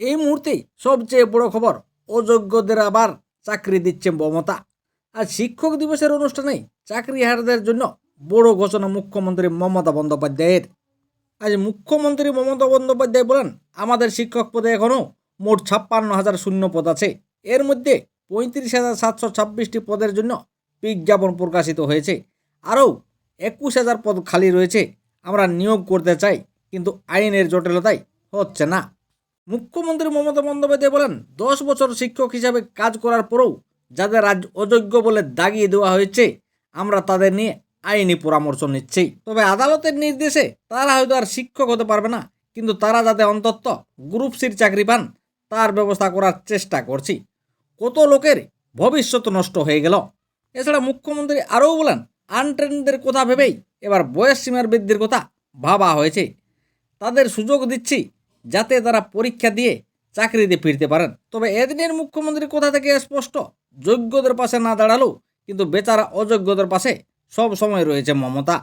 এই মুহূর্তে সবচেয়ে বড় খবর, অযোগ্যদের আবার চাকরি দিচ্ছে মমতা। আর শিক্ষক দিবসের অনুষ্ঠানে চাকরিহারদের জন্য বড় ঘোষণা মুখ্যমন্ত্রী মমতা বন্দ্যোপাধ্যায়ের। আজ মুখ্যমন্ত্রী মমতা বন্দ্যোপাধ্যায় বলেন, আমাদের শিক্ষক পদে এখনও মোট ছাপ্পান্ন হাজার শূন্য পদ আছে। এর মধ্যে পঁয়ত্রিশ হাজার সাতশো ছাব্বিশটি পদের জন্য বিজ্ঞাপন প্রকাশিত হয়েছে। আরও একুশ হাজার পদ খালি রয়েছে। আমরা নিয়োগ করতে চাই, কিন্তু আইনের জটিলতায় হচ্ছে না। মুখ্যমন্ত্রী মমতা বন্দ্যোপাধ্যায় বলেন, দশ বছর শিক্ষক হিসাবে কাজ করার পরেও যাদের রাজ অযোগ্য বলে দাগিয়ে দেওয়া হয়েছে, আমরা তাদের নিয়ে আইনি পরামর্শ নিচ্ছি। তবে আদালতের নির্দেশে তারা হয়তো আর শিক্ষক হতে পারবে না, কিন্তু তারা যাতে অন্তত গ্রুপ সির চাকরি পান, তার ব্যবস্থা করার চেষ্টা করছি। কত লোকের ভবিষ্যৎ নষ্ট হয়ে গেল। এছাড়া মুখ্যমন্ত্রী আরও বলেন আনট্রেনদের কথা ভেবেই এবার বয়স সীমার বৃদ্ধির কথা ভাবা হয়েছে। তাদের সুযোগ দিচ্ছি যাতে তারা পরীক্ষা দিয়ে চাকরিতে ফিরতে পারেন। তবে এদিনের মুখ্যমন্ত্রী কোথা থেকে স্পষ্ট? যোগ্যদের পাশে না দাঁড়াল কিন্তু বেচারা অযোগ্যদের পাশে সব সময় রয়েছে মমতা।